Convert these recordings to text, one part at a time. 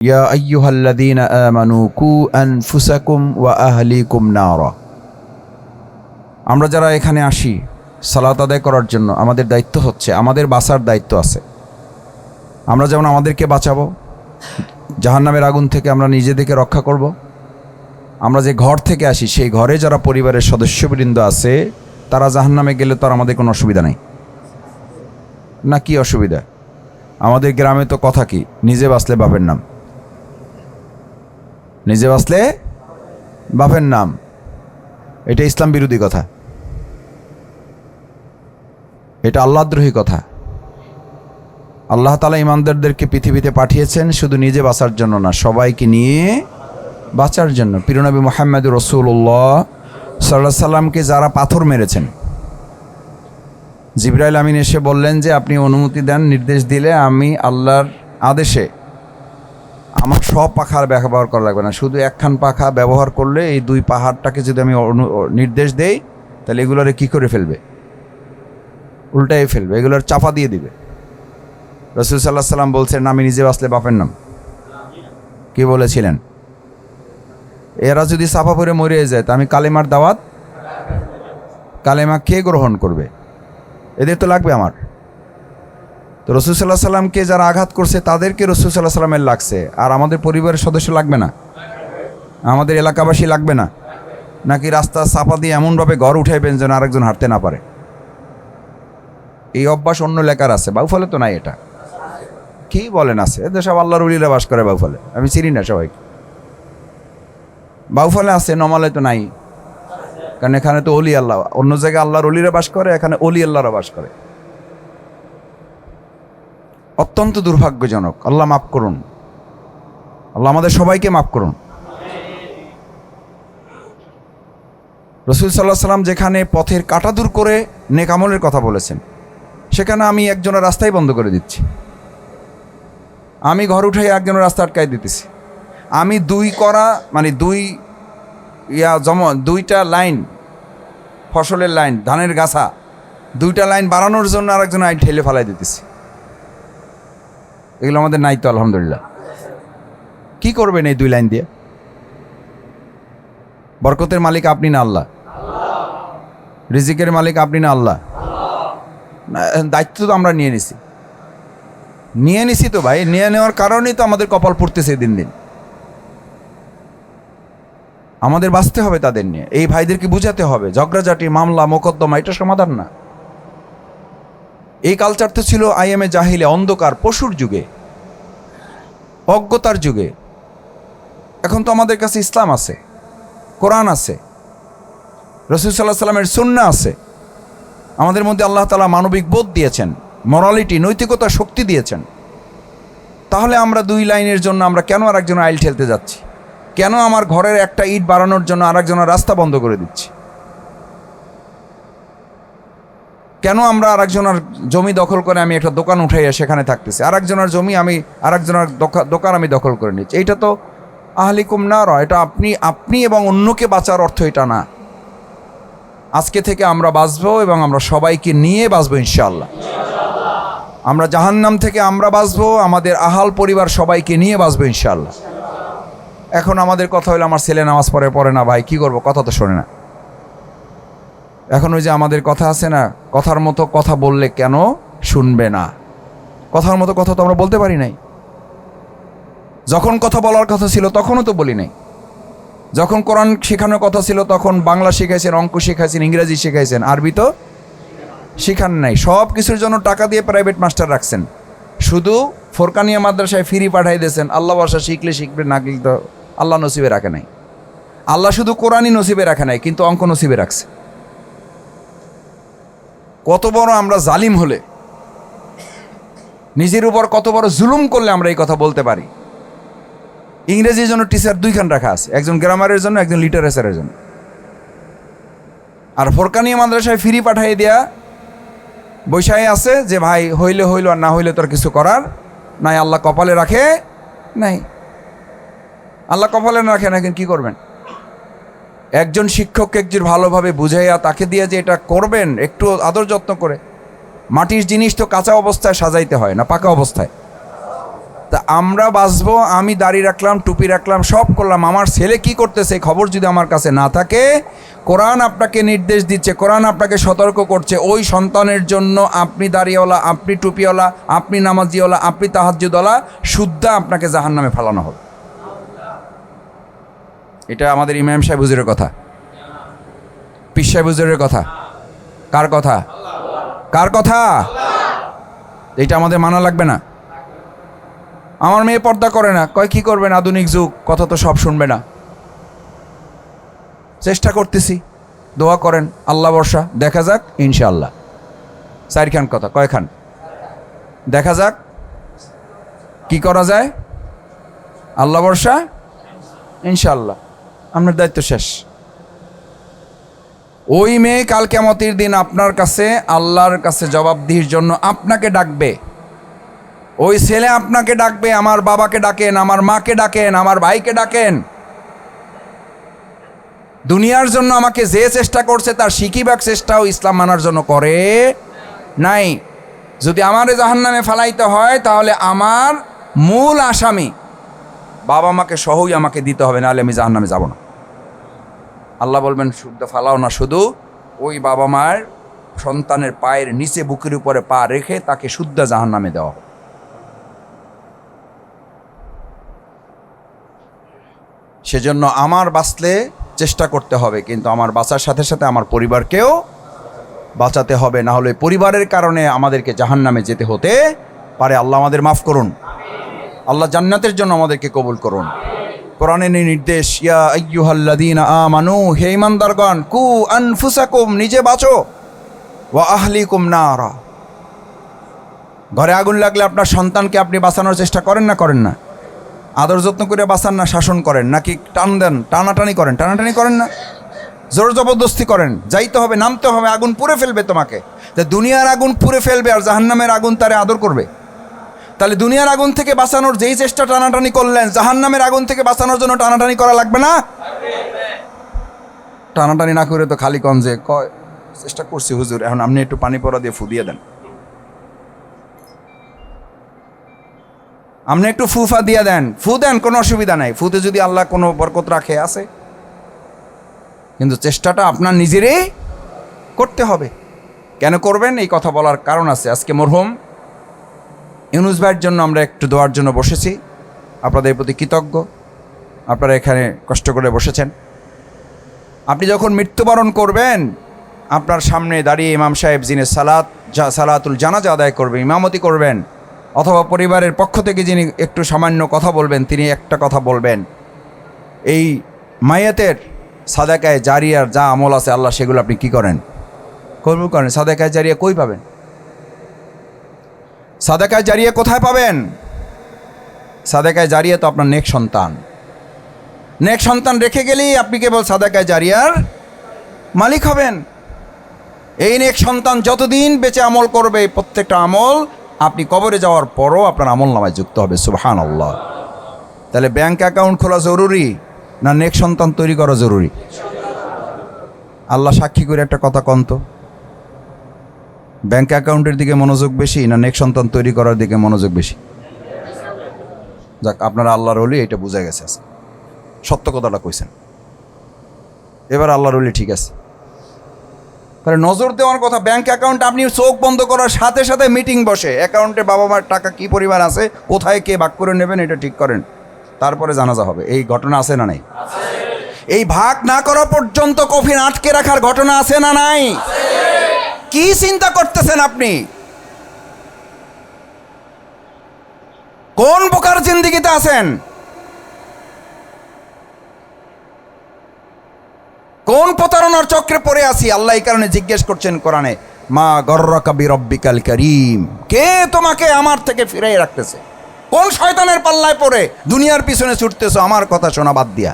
يا أيها الذين آمنوا قوا أنفسكم وأهليكم نارا আমরা যারা এখানে আসি সালাত আদায় করার জন্য আমাদের দায়িত্ব হচ্ছে আমাদের বাঁচার দায়িত্ব আছে আমরা যেমন আমাদেরকে বাঁচাবো জাহান্নামের আগুন থেকে আমরা নিজেদেরকে রক্ষা করব আমরা যে ঘর থেকে আসি সেই ঘরে যারা পরিবারের সদস্যবৃন্দ আছে তারা জাহান্নামে গেলে তো আর আমাদের কোনো অসুবিধা নেই না কি অসুবিধা আমাদের গ্রামে তো কথা কি নিজে বাঁচলে বাপের নাম নিজে বাঁচলে বাপের নাম। এটা ইসলাম বিরোধী কথা। এটা আল্লাহদ্রোহী কথা। আল্লাহ তালা ইমানদারদেরকে পৃথিবীতে পাঠিয়েছেন শুধু নিজে বাঁচার জন্য না, সবাইকে নিয়ে বাঁচার জন্য। পিরনবী মোহাম্মদ রসুল্লাহ সাল্লাহ সাল্লামকে যারা পাথর মেরেছেন, জিব্রাইল আমিন এসে বললেন যে, আপনি অনুমতি দেন, নির্দেশ দিলে আমি আল্লাহর আদেশে আমার সব পাখার ব্যবহার করা লাগবে না। শুধু একখান পাখা ব্যবহার করলে এই দুই পাহাড়টাকে যদি আমি নির্দেশ দেই, তাহলে এগুলোরে কী করে ফেলবে? উল্টাই ফেলবে, এগুলোর চাপা দিয়ে দিবে। রসুল সাল্লাহ সাল্লাম বলছেন, আমি নিজে বাঁচলে বাপের নাম। কি বলেছিলেন? এরা যদি সাফা পরে মরে যায়, তা আমি কালেমার দাওয়াত, কালেমা কে গ্রহণ করবে? এদের তো লাগবে আমার। তো রসুল সাল্লাহ সাল্লামকে যারা আঘাত করছে, তাদেরকে রসুল সাল্লাহ সাল্লামের লাগছে। আর আমাদের পরিবারের সদস্য লাগবে না। আমাদের এলাকাবাসী লাগবে না। নাকি রাস্তা চাপা দিয়ে এমনভাবে ঘর উঠাইবেন যেন আরেকজন হাঁটতে না পারে? এই অভ্যাস অন্য এলাকার আছে, বাউফলে তো নাই এটা। কি বলেন আছে? এদের সব আল্লাহর উলিরা বাস করে বাউফলে। আমি চিনি না সবাইকে। বাউফলে আছে, নমালে তো নাই। কারণ এখানে তো অলি আল্লাহ। অন্য জায়গায় আল্লাহর অলিরা বাস করে, এখানে অলি আল্লাহরা বাস করে। অত্যন্ত দুর্ভাগ্যজনক। আল্লাহ মাফ করুন। আল্লাহ আমাদের সবাইকে মাফ করুন। রসুল সাল্লাহ সাল্লাম যেখানে পথের কাটা দূর করে নেকামলের কথা বলেছেন, সেখানে আমি একজনের রাস্তাই বন্ধ করে দিচ্ছি। আমি ঘর উঠাই একজনের রাস্তা আটকাই দিতেছি। আমি দুই করা মানে দুই ইয়া জম, দুইটা লাইন, ফসলের লাইন, ধানের গাছা, দুইটা লাইন বাড়ানোর জন্য আরেকজন আইন ঠেলে ফেলাই দিতেছি। এগুলো আমাদের নাই তো, আলহামদুলিল্লাহ। কি করবেন এই দুই লাইন দিয়ে? বরকতের মালিক আপনি না আল্লাহ? রিজিকের মালিক আপনি না আল্লাহ? দায়িত্ব তো আমরা নিয়ে নিছি। নিয়ে নিছি তো ভাই, নিয়ে নেওয়ার কারণেই তো আমাদের কপাল পড়তেছে দিন দিন। আমাদের বাঁচতে হবে তাদের নিয়ে। এই ভাইদেরকে বুঝাতে হবে, ঝগড়াঝাটি, মামলা, মোকদ্দমা, এটা সমাধান না। এই কালচার তো ছিল আইএমএ জাহিলে অন্ধকার, পশুর যুগে, অজ্ঞতার যুগে। এখন তো আমাদের কাছে ইসলাম আছে, কোরআন আছে, রসুল সাল্লাহ সাল্লামের সুন্না আছে। আমাদের মধ্যে আল্লাহ তালা মানবিক বোধ দিয়েছেন মরালিটি নৈতিকতা শক্তি দিয়েছেন। তাহলে আমরা দুই লাইনের জন্য আমরা কেন আরেকজনের আইল ঠেলতে যাচ্ছি? কেন আমার ঘরের একটা ইট বাড়ানোর জন্য আরেকজনের রাস্তা বন্ধ করে দিচ্ছি? কেন আমরা আরেকজনের জমি দখল করে আমি একটা দোকান উঠাইয়া সেখানে থাকতেছি? আরেকজনের জমি আমি, আরেকজনের দোকা- দোকান আমি দখল করে নিচ্ছি। এইটা তো আহলিকুম না র এটা আপনি আপনি এবং অন্যকে বাঁচার অর্থ এটা না। আজকে থেকে আমরা বাঁচবো এবং আমরা সবাইকে নিয়ে বাঁচবো ইনশাল্লাহ আমরা জাহান্নাম থেকে আমরা বাঁচবো, আমাদের আহাল পরিবার সবাইকে নিয়ে বাঁচবো ইনশাল্লাহ এখন আমাদের কথা হলো আমার ছেলে নামাজ পড়ে পড়ে না ভাই, কি করব? কথা তো শোনে না। এখন ওই যে আমাদের কথা আছে না, কথার মতো কথা বললে কেন শুনবে না? কথার মতো কথা তো আমরা বলতে পারি নাই। যখন কথা বলার কথা ছিল তখনও তো বলি নাই। যখন কোরআন শেখানোর কথা ছিল তখন বাংলা শিখাইছেন, অঙ্ক শিখাইছেন, ইংরেজি শিখাইছেন, আরবি তো শিখান নাই। সব কিছুর জন্য টাকা দিয়ে প্রাইভেট মাস্টার রাখছেন। শুধু ফোরকানিয়া মাদ্রাসায় ফিরি পাঠাই দিয়েছেন, আল্লাহ ভাষা শিখলে শিখবে, না শিখলে তো আল্লাহ নসিবে রাখে নাই। আল্লাহ শুধু কোরআনই নসিবে রাখে নাই, কিন্তু অঙ্ক নসিবে রাখছে। কত বড় আমরা জালিম হলে, নিজের উপর কত বড় জুলুম করলে আমরা এই কথা বলতে পারি? ইংরেজির জন্য টিচার দুইখান রাখা আছে, একজন গ্রামারের জন্য, একজন লিটারেচারের জন্য। আর ফোরকানিয়া মাদ্রাসায় ফিরি পাঠাই দেয়া বৈশাই আছে যে, ভাই, হইলে হইল আর না হইলে তোর কিছু করার নাই। আল্লাহ কপালে রাখে নাই। আল্লাহ কপালে না রাখে না কিন্তু কী করবেন? একজন শিক্ষককে একটু ভালোভাবে বুঝাইয়া তাকে দিয়ে যে এটা করবেন, একটু আদর যত্ন করে। মাটির জিনিস তো কাঁচা অবস্থায় সাজাইতে হয় না, পাকা অবস্থায়। তা আমরা বাঁচবো, আমি দাড়ি রাখলাম, টুপি রাখলাম, সব করলাম, আমার ছেলে কি করতেছে খবর যদি আমার কাছে না থাকে? কোরআন আপনাকে নির্দেশ দিচ্ছে, কোরআন আপনাকে সতর্ক করছে, ওই সন্তানের জন্য আপনি দাড়িওয়ালা, আপনি টুপিওয়ালা, আপনি নামাজিওয়ালা, আপনি তাহাজুদওয়ালা শুদ্ধা আপনাকে জাহান নামে ফেলানো হবে। এটা আমাদের ইমাম সাহেব হুজুরের কথা। পিস সাহেব হুজুরের কথা। কার কথা? কার কথা? এটা আমাদের মানা লাগবে না। আমার মেয়ে পর্দা করে না। কয়, কি করবেন আধুনিক যুগ? কথা তো সব শুনবে না। চেষ্টা করতেছি। দোয়া করেন। আল্লাহ বর্ষা দেখা যাক, ইনশাআল্লাহ। চারখান কথা। কয়খান? দেখা যাক। কি করা যায়? আল্লাহ বর্ষা ইনশাআল্লাহ। আপনার দায়িত্ব শেষ। ওই মেয়ে কাল কেমতির দিন আপনার কাছে আল্লাহর কাছে জবাবদিহির জন্য আপনাকে ডাকবে। ওই ছেলে আপনাকে ডাকবে, আমার বাবাকে ডাকেন, আমার মাকে ডাকেন, আমার ভাইকে ডাকেন। দুনিয়ার জন্য আমাকে যে চেষ্টা করছে তার শিখিবাক চেষ্টাও ইসলাম মানার জন্য করে নাই। যদি আমারে জাহান্নামে ফালাইতে হয়, তাহলে আমার মূল আসামি বাবা মাকে সহই আমাকে দিতে হবে, নাহলে আমি জাহান্নামে যাব না। আল্লাহ বলবেন, শুদ্ধ ফালাও না, শুধু ওই বাবা মায়ের সন্তানের পায়ের নিচে বুকের উপরে পা রেখে তাকে শুদ্ধ জাহান্নামে দেওয়া হবে সেজন্য আমার বাঁচলে চেষ্টা করতে হবে, কিন্তু আমার বাঁচার সাথে সাথে আমার পরিবারকেও বাঁচাতে হবে না হলে পরিবারের কারণে আমাদেরকে জাহান নামে যেতে হতে পারে। আল্লাহ আমাদের মাফ করুন। আল্লাহ জান্নাতের জন্য আমাদেরকে কবুল করুন। কোরআনের নির্দেশ, ইয়া আইয়ুহাল্লাযীনা আমানু, হে ইমানদারগণ কু আনফুসাকুম, নিজে বাঁচো, ওয়া আহলিকুম নারা। ঘরে আগুন লাগলে আপনার সন্তানকে আপনি বাঁচানোর চেষ্টা করেন না করেন না? আদর যত্ন করে বাঁচান না, শাসন করেন, নাকি টান দেন, টানাটানি করেন টানাটানি করেন না? জোর জবরদস্তি করেন, যাইতে হবে, নামতে হবে, আগুন পুড়ে ফেলবে তোমাকে। তা দুনিয়ার আগুন পুড়ে ফেলবে আর জাহান্নামের আগুন তারে আদর করবে। তাহলে দুনিয়ার আগুন থেকে বাঁচানোর যেই চেষ্টা টানাটানি করলেন, জাহান্নামের আগুন থেকে বাঁচানোর জন্য টানাটানি করা লাগবে না? টানাটানি না করে তো খালি কম যে, কয়, চেষ্টা করছি হুজুর, এখন আপনি একটু পানি পড়া দিয়ে ফুদিয়ে দেন। আপনি একটু ফুফা দিয়ে দেন, ফু দেন, কোনো অসুবিধা নাই। ফুতে যদি আল্লাহ কোনো বরকত রাখে, আছে। কিন্তু চেষ্টাটা আপনার নিজেরই করতে হবে। কেন করবেন? এই কথা বলার কারণ আছে। আজকে মরহুম ইউনুস ভাইয়ের জন্য আমরা একটু দোয়ার জন্য বসেছি। আপনাদের প্রতি কৃতজ্ঞ। আপনারা এখানে কষ্ট করে বসেছেন। আপনি যখন মৃত্যুবরণ করবেন, আপনার সামনে দাঁড়িয়ে ইমাম সাহেব যিনি সালাত যা সালাতুল জানাজা আদায় করবে, ইমামতি করবেন, অথবা পরিবারের পক্ষ থেকে যিনি একটু সামান্য কথা বলবেন, তিনি একটা কথা বলবেন। এই মায়াতের সাদাকায় জারিয়ার যা আমল আছে, আল্লাহ সেগুলো আপনি কি করেন? কবুল করেন। সাদাকায় জারিয়া কই পাবেন? সাদাকায় জারিয়া কোথায় পাবেন? সাদাকায় জারিয়া তো আপনার নেক সন্তান। নেক সন্তান রেখে গেলেই আপনি কেবল সাদাকায় জারিয়ার মালিক হবেন। এই নেক সন্তান যতদিন বেঁচে আমল করবে প্রত্যেকটা আমল আপনি কবরে যাওয়ার পরও আপনার আমল নামায় যুক্ত হবে সুবহান আল্লাহ তাহলে ব্যাংক অ্যাকাউন্ট খোলা জরুরি না নেক সন্তান তৈরি করা জরুরি? আল্লাহ সাক্ষী করে একটা কথা কন্ত ব্যাংক অ্যাকাউন্টের দিকে মনোযোগ বেশি না নেক সন্তান তৈরি করার দিকে মনোযোগ বেশি? যাক আপনারা আল্লাহর অলি এটা বোঝা গেছে। সত্য কথাটা কইছেন। এবার আল্লাহর অলি ঠিক আছে। তাহলে নজর দেওয়ার কথা ব্যাংক অ্যাকাউন্ট আপনি চোখ বন্ধ করার সাথে সাথে মিটিং বসে। অ্যাকাউন্টে বাবা মার টাকা কি পরিমাণ আছে কোথায় কে ভাগ করে নেবেন এটা ঠিক করেন। তারপরে জানাজা হবে। এই ঘটনা আছে না নাই? এই ভাগ না করা পর্যন্ত কফিন আটকে রাখার ঘটনা আছে না নাই? কি চিন্তা করতেছেন আপনি? কোন প্রকার জিন্দিগিতে আছেন? কোন প্রতারণার চক্রে পড়ে আছি? আল্লাহ এই কারণে জিজ্ঞেস করছেন কোরআনে, মা গর্রকাবি রব্বিকাল করিম। কে তোমাকে আমার থেকে ফিরাই রাখতেছে? কোন শয়তানের পাল্লায় পড়ে দুনিয়ার পিছনে ছুটতেছো? আমার কথা শোনা বাদ দিয়া।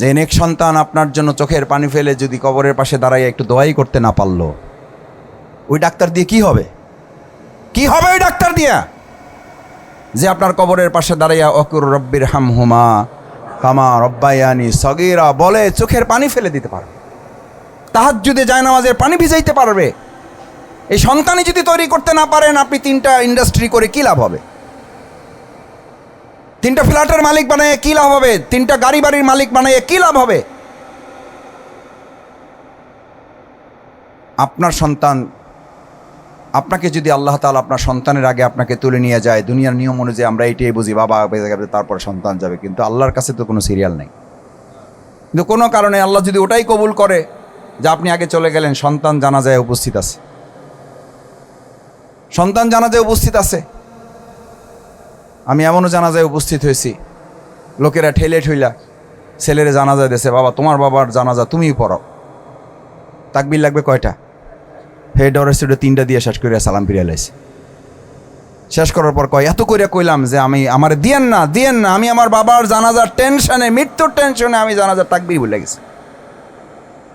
যে নেক সন্তান আপনার জন্য চোখের পানি ফেলে যদি কবরের পাশে দাঁড়াইয়া একটু দোয়াই করতে না পারল, ওই ডাক্তার দিয়ে কি হবে? কি হবে ওই ডাক্তার দিয়া? যে আপনার কবরের পাশে দাঁড়াইয়া, অকুর রব্বির হাম হুমা কামা রব্বায়ানি সগিরা, বলে চোখের পানি ফেলে দিতে পারবে। তাহার যদি যায় নামাজের পানি ভিজাইতে পারবে। এই সন্তানই যদি তৈরি করতে না পারেন, আপনি তিনটা ইন্ডাস্ট্রি করে কী লাভ হবে? তিনটা ফ্ল্যাটের মালিক বানিয়ে কী লাভ হবে? তিনটা গাড়ি বাড়ির মালিক বানিয়ে কী লাভ হবে? আপনার সন্তান, আপনাকে যদি আল্লাহ তাআলা আপনার সন্তানের আগে আপনাকে তুলে নিয়ে যায়, দুনিয়ার নিয়ম অনুযায়ী আমরা এটাই বুঝি, বাবা বেঁচে যাবে তারপর সন্তান যাবে। কিন্তু আল্লাহর কাছে তো কোনো সিরিয়াল নেই। কিন্তু কোনো কারণে আল্লাহ যদি ওটাই কবুল করে যে আপনি আগে চলে গেলেন, সন্তান জানা যায় উপস্থিত আছে। সন্তান জানা যায় উপস্থিত আছে। আমি এমনও জানাজায় উপস্থিত হয়েছি। লোকেরা ঠেলে ঠইলা ছেলেরে জানাজা দেছে বাবা, তোমার বাবার জানাজা তুমিই পড়াও তাকবির লাগবে কয়টা? হেড অরেস্টে তিনটা দিয়ে শেষ করিয়া সালাম ফিরিয়া লাইছে। শেষ করার পর কয়, এত করিয়া কইলাম যে আমি আমার দিয়েন না দিয়েন না, আমি আমার বাবার জানাজার টেনশনে, মৃত্যুর টেনশনে আমি জানাজার তাকবির বলে গেছি।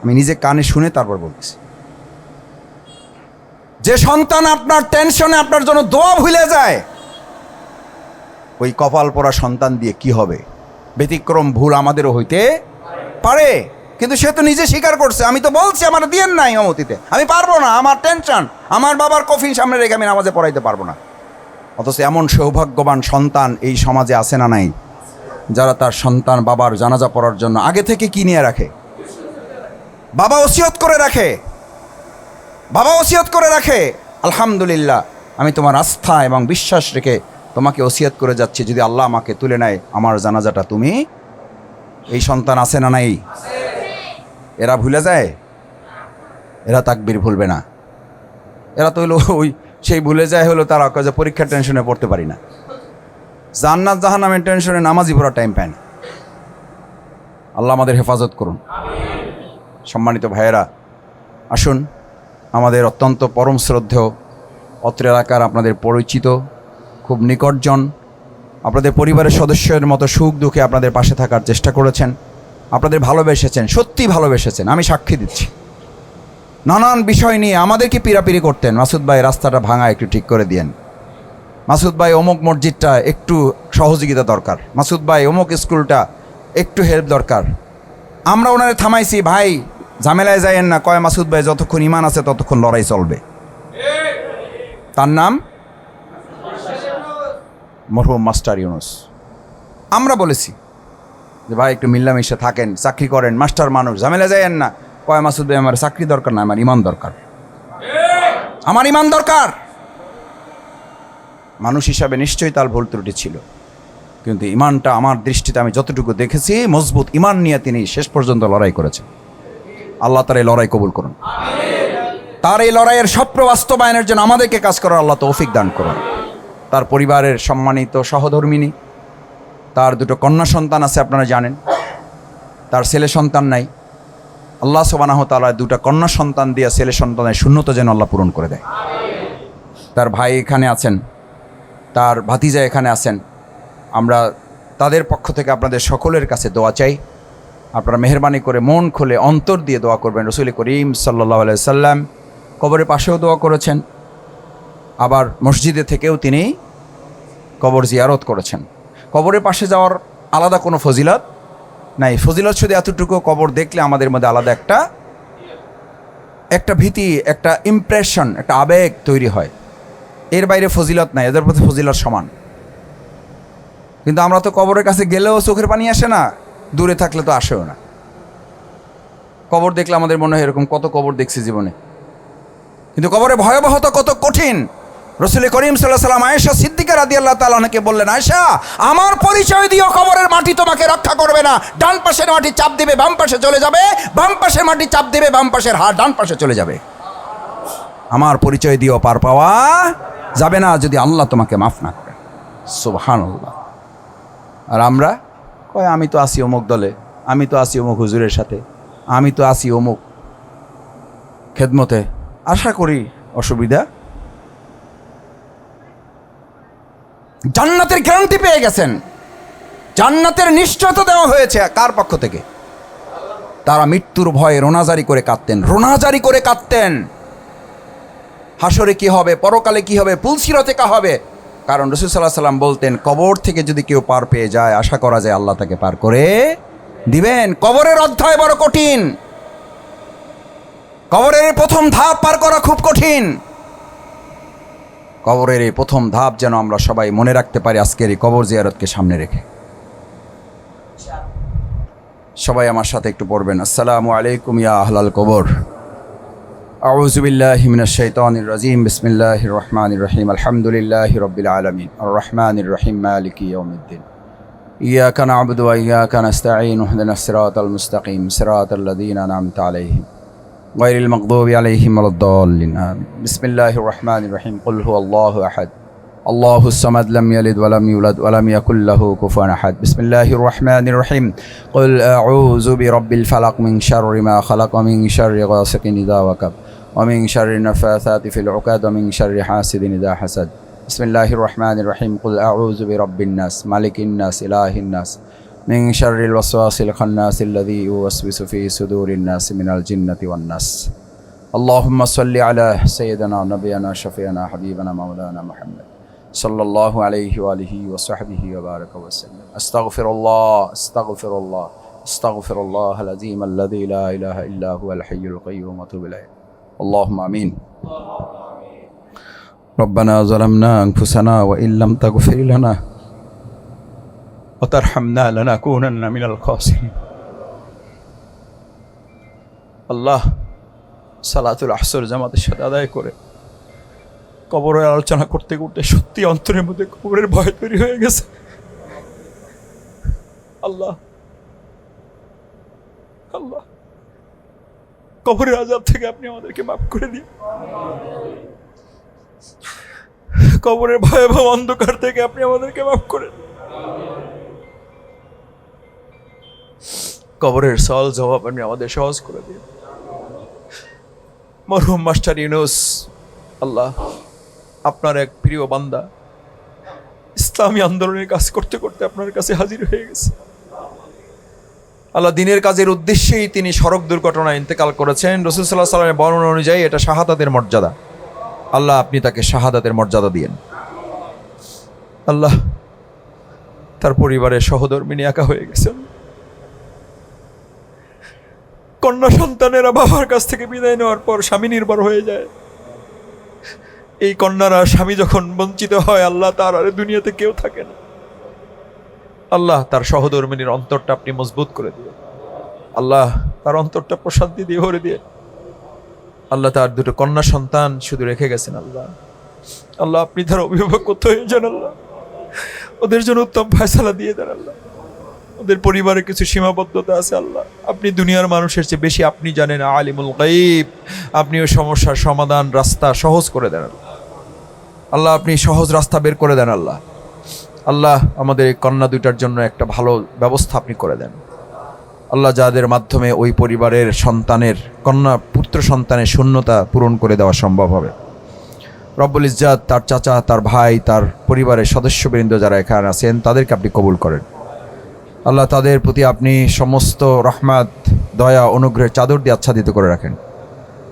আমি নিজে কানে শুনে তারপর বলতেছি, যে সন্তান আপনার টেনশনে আপনার জন্য দোয়া ভুলে যায় ওই কপাল পরা সন্তান দিয়ে কি হবে? ব্যতিক্রম ভুল আমাদেরও হইতে পারে। কিন্তু সে তো নিজে স্বীকার করছে। আমি তো বলছি, আমার দিয়েন নাই অমতিতে আমি পারব না, আমার টেনশন আমার বাবার কফিন সামনে রেখে আমি নামাজে পড়াইতে পারব না। অথচ এমন সৌভাগ্যবান সন্তান এই সমাজে আছে না নাই, যারা তার সন্তান বাবার জানাজা পড়ার জন্য আগে থেকে কি নিয়ে রাখে? বাবা ওসিয়ত করে রাখে। বাবা ওসিয়ত করে রাখে। আলহামদুলিল্লাহ, আমি তোমার আস্থা এবং বিশ্বাস রেখে তোমাকে ওসিয়ত করে যাচ্ছি, যদি আল্লাহ আমাকে তুলে নেয়, আমার জানাজাটা তুমি এই সন্তান আছে না নাই? এরা ভুলে যায়? এরা তাকবির ভুলবে না। এরা তো হলো ওই সেই ভুলে যায় হলো তারা যে পরীক্ষার টেনশনে পড়তে পারি না। জান্নাত, জাহান্নামের টেনশনে নামাজি পড়ার টাইম পায় না। আল্লাহ আমাদের হেফাজত করুন। সম্মানিত ভাইয়েরা, আসুন, আমাদের অত্যন্ত পরম শ্রদ্ধেয়, অত্র এলাকার আপনাদের পরিচিত খুব নিকটজন। আপনাদের পরিবারের সদস্যের মতো সুখ দুঃখে আপনাদের পাশে থাকার চেষ্টা করেছেন। আপনাদের ভালোবেসেছেন সত্যি ভালোবেসেছেন, আমি সাক্ষী দিচ্ছি। নানান বিষয় নিয়ে আমাদেরকে পিরাপিরি করতেন। মাসুদ ভাই, রাস্তাটা ভাঙা একটু ঠিক করে দিয়েন। মাসুদ ভাই, অমুক মসজিদটা একটু সহযোগিতা দরকার। মাসুদ ভাই, অমুক স্কুলটা একটু হেল্প দরকার। আমরা ওনারে থামাইছি, ভাই, ঝামেলায় যাইয়েন না। কয় মাসুদ ভাই, যতক্ষণ ইমান আছে ততক্ষণ লড়াই চলবে। তার নাম? মরহুম মাস্টার ইউনুস। আমরা বলেছি যে, ভাই, একটু মিল্লামিশে থাকেন, চাকরি করেন, মাস্টার মানুষ, ঝামেলা যাইয়েন না। কয়, মাসুদ ভাই, আমার চাকরি দরকার না, আমার ইমান দরকার। আমার ইমান দরকার! মানুষ হিসাবে নিশ্চয়ই তার ভুল ত্রুটি ছিল। কিন্তু ইমানটা আমার দৃষ্টিতে আমি যতটুকু দেখেছি, মজবুত ইমান নিয়ে তিনি শেষ পর্যন্ত লড়াই করেছেন। আল্লাহ তার এই লড়াই কবুল করুন। তার এই লড়াইয়ের স্বপ্ন বাস্তবায়নের জন্য আমাদেরকে কাজ করার আল্লাহ তৌফিক দান করুন। তার পরিবারের সম্মানিত সহধর্মিনী, তার দুটো কন্যা সন্তান আছে আপনারা জানেন, তার ছেলে সন্তান নাই। আল্লাহ সোবানাহ তালা দুটো কন্যা সন্তান দিয়ে ছেলে সন্তানের শূন্যতা যেন আল্লাহ পূরণ করে দেয়। তার ভাই এখানে আছেন, তার ভাতিজা এখানে আছেন। আমরা তাদের পক্ষ থেকে আপনাদের সকলের কাছে দোয়া চাই। আপনারা মেহরবানি করে মন খুলে অন্তর দিয়ে দোয়া করবেন। রসুল করিম সাল্লাহ সাল্লাম কবরের পাশেও দোয়া করেছেন। আবার মসজিদে থেকেও তিনি কবর জিয়ারত করেছেন। কবরের পাশে যাওয়ার আলাদা কোনো ফজিলত নাই। ফজিলত শুধু এতটুকু, কবর দেখলে আমাদের মধ্যে আলাদা একটা একটা ভীতি, একটা ইমপ্রেশন একটা আবেগ তৈরি হয়। এর বাইরে ফজিলত নাই, এদের প্রতি ফজিলত সমান। কিন্তু আমরা তো কবরের কাছে গেলেও চোখের পানি আসে না, দূরে থাকলে তো আসেও না। কবর দেখলে আমাদের মনে হয় এরকম কত কবর দেখছি জীবনে। কিন্তু কবরে ভয়াবহতা কত কঠিন রসুল করিম সাল্লাহ সাল্লাম আয়েশা সিদ্দিকা রাদি আল্লাহ তালাকে বললেন, আয়েশা, আমার পরিচয় দিও, কবরের মাটি তোমাকে রক্ষা করবে না। ডান পাশের মাটি চাপ দিবে, বাম পাশে চলে যাবে। বাম পাশের মাটি চাপ দিবে, বাম পাশের হাড় ডান পাশে চলে যাবে। আমার পরিচয় দিও, পার পাওয়া যাবে না যদি আল্লাহ তোমাকে মাফ না করে। সুবহান আর আমরা কয়, আমি তো আসি অমুক দলে, আমি তো আসি অমুক হুজুরের সাথে, আমি তো আসি অমুক খেদমতে। আশা করি অসুবিধা জান্নাতের গ্যারান্টি পেয়ে গেছেন। জান্নাতের নিশ্চয়তা দেওয়া হয়েছে কার পক্ষ থেকে? তারা মৃত্যুর ভয়ে রোনাজারি করে কাঁদতেন। রোনাজারি করে কাঁদতেন। হাসরে কি হবে, পরকালে কি হবে পুলসিরতে কা হবে? কারণ রসুল সাল্লাহ সাল্লাম বলতেন, কবর থেকে যদি কেউ পার পেয়ে যায়, আশা করা যায় আল্লাহ তাকে পার করে দিবেন। কবরের অধ্যায় বড় কঠিন। কবরের প্রথম ধাপ পার করা খুব কঠিন। কবরের এই প্রথম ধাপ যেন আমরা সবাই মনে রাখতে পারি আজকের এই কবর জিয়ারতকে সামনে রেখে সবাই আমার সাথে একটু পড়বেন আসসালামু আলাইকুম ইয়া আহলাল কবর أعوذ بالله من الشيطان الرجيم بسم الله الرحمن الرحيم الحمد لله رب العالمين الرحمن الرحيم مالك يوم الدين إياك نعبد وإياك نستعين اهدنا الصراط المستقيم صراط الذين أنعمت عليهم غير المغضوب عليهم ولا الضالين. آمين. بسم الله الرحمن الرحيم. قل هو الله أحد. الله الصمد لم يلد ولم يولد ولم يكن له كفوا أحد. بسم الله الرحمن الرحيم. قل أعوذ برب الفلق من شر ما خلق ومن شر غاسق إذا وقب ومن شر النفاثات في العقد ومن شر حاسد إذا حسد. بسم الله الرحمن الرحيم. قل أعوذ برب الناس ملك الناس إله الناس. من شر الوسواس الخناس الذي يوسوس في صدور الناس من الجنة والناس. اللهم صل على سيدنا ونبينا شفيعنا حبيبنا مولانا محمد. صلى الله عليه وآله وصحبه وبارك وسلم. أستغفر الله أستغفر الله أستغفر الله العظيم الذي لا إله إلا هو الحي القيوم. وأتوب إليه. اللهم آمين. ربنا ظلمنا أنفسنا وإن لم تغفر لنا وترحمنا لنكونن من الخاسرين আল্লাহ সালাতুল আসর জামাতের সাথে আদায় করে কবরের আলোচনা করতে করতে সত্যি অন্তরের মধ্যে কবরের ভয় তৈরি হয়ে গেছে আল্লাহ আল্লাহ কবরের আজাব থেকে আপনি আমাদেরকে মাফ করে দিন কবরের ভয়াবহ অন্ধকার থেকে আপনি আমাদেরকে মাফ করে দিন কবরের সল জবাব আপনি আমাদের সহজ করে দিন মরহুম মাস্টার ইউনুস, আল্লাহ আপনার এক প্রিয় বান্দা ইসলামী আন্দোলনের কাজ করতে করতে আপনার কাছে হাজির হয়ে গেছে। আল্লাহ দিনের কাজের উদ্দেশ্যেই তিনি সড়ক দুর্ঘটনায় ইন্তেকাল করেছেন। রসুল সাল্লাহ সাল্লামের বর্ণনা অনুযায়ী এটা শাহাদাতের মর্যাদা। আল্লাহ, আপনি তাকে শাহাদাতের মর্যাদা দিয়েন। আল্লাহ, তার পরিবারের সহধর্মিনী একা হয়ে গেছেন। কন্যা সন্তানেরা বাবার কাছ থেকে বিদায় নেওয়ার পর স্বামী নির্ভর হয়ে যায়। এই কন্যারা স্বামী যখন বঞ্চিত হয়, আল্লাহ তার আর দুনিয়াতে কেউ থাকে না। আল্লাহ তার সহধর্মিনীর অন্তরটা আপনি মজবুত করে দিয়ে আল্লাহ তার অন্তরটা প্রশান্তি দিয়ে ভরে দিয়ে আল্লাহ তার দুটো কন্যা সন্তান শুধু রেখে গেছেন আল্লাহ। আল্লাহ আপনি তার অভিভাবক করতে হয়ে যান আল্লাহ? ওদের জন্য উত্তম ফয়সালা দিয়ে দেন আল্লাহ। ওদের পরিবারে কিছু সীমাবদ্ধতা আছে আল্লাহ। আপনি দুনিয়ার মানুষের চেয়ে বেশি আপনি জানেন আলিমুল গাইব আপনি ওই সমস্যার সমাধান রাস্তা সহজ করে দেন আল্লাহ, আপনি সহজ রাস্তা বের করে দেন আল্লাহ। আল্লাহ, আমাদের এই কন্যা দুইটার জন্য একটা ভালো ব্যবস্থা আপনি করে দেন। আল্লাহ, যাদের মাধ্যমে ওই পরিবারের সন্তানের, কন্যা পুত্র সন্তানের শূন্যতা পূরণ করে দেওয়া সম্ভব হবে। রব্বুল ইজ্জাত তার চাচা, তার ভাই, তার পরিবারের সদস্যবৃন্দ যারা এখানে আছেন, তাদেরকে আপনি কবুল করেন। আল্লাহ তাদের প্রতি আপনি সমস্ত রহমাত, দয়া, অনুগ্রহের চাদর দিয়ে আচ্ছাদিত করে রাখেন।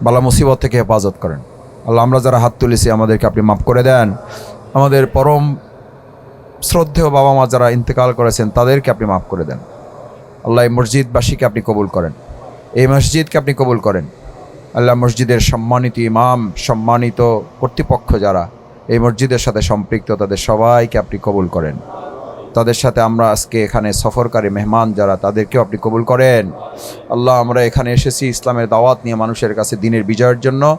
বালা মুসিবত থেকে হেফাজত করেন। আল্লাহ আমরা যারা হাত তুলেছি, আমাদেরকে আপনি মাফ করে দেন। আমাদের পরম শ্রদ্ধেয় বাবা মা যারা ইন্তেকাল করেছেন, তাদেরকে আপনি মাফ করে দেন। আল্লাহ এই মসজিদবাসীকে আপনি কবুল করেন। এই মসজিদকে আপনি কবুল করেন। আল্লাহ মসজিদের সম্মানিত ইমাম, সম্মানিত কর্তৃপক্ষ যারা এই মসজিদের সাথে সম্পৃক্ত, তাদের সবাইকে আপনি কবুল করেন। তাদের সাথে আমরা আজকে এখানে সফরকারী মেহমান যারা, তাদেরকেও আপনি কবুল করেন। আল্লাহ, আমরা এখানে এসেছি ইসলামের দাওয়াত নিয়ে মানুষের কাছে দিনের বিজয়ের জন্য।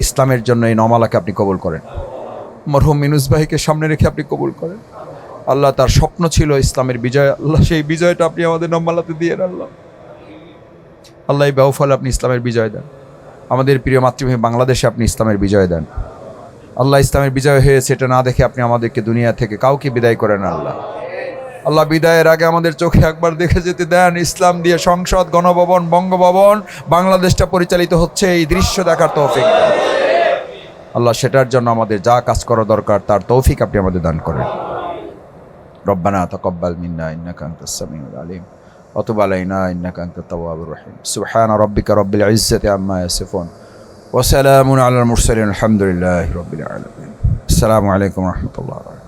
ইসলামের জন্য এই নমালাকে আপনি কবুল করেন। মরহুম মিনুস ভাইকে সামনে রেখে আপনি কবুল করেন। আল্লাহ, তার স্বপ্ন ছিল ইসলামের বিজয়। আল্লাহ, সেই বিজয়টা আপনি আমাদের নমালাতে দিয়ে আল্লাহ। আল্লাহ, এই ব্যবফলে আপনি ইসলামের বিজয় দেন। আমাদের প্রিয় মাতৃভূমি বাংলাদেশে আপনি ইসলামের বিজয় দেন। আল্লাহ, ইসলামের বিজয় হয়েছে, এটা না দেখে আপনি আমাদেরকে দুনিয়া থেকে কাউকে বিদায় করেন, আল্লাহ। আল্লাহ বিদায়ের আগে আমাদের চোখে একবার দেখে যেতে দেন ইসলাম দিয়ে সংসদ গণভবন বঙ্গভবন বাংলাদেশটা পরিচালিত হচ্ছে এই দৃশ্য দেখার তৌফিক দেন। আল্লাহ সেটার জন্য আমাদের যা কাজ করা দরকার তার তৌফিক আপনি আমাদের দান করেন রব্বানা তকব্বাল মিন্না ইন্নাকা আনতাস সামিউল আলিম وتب علينا إنك أنت التواب الرحيم سبحان ربك رب العزة عما يصفون وسلام على المرسلين الحمد لله رب العالمين السلام عليكم ورحمة الله وبركاته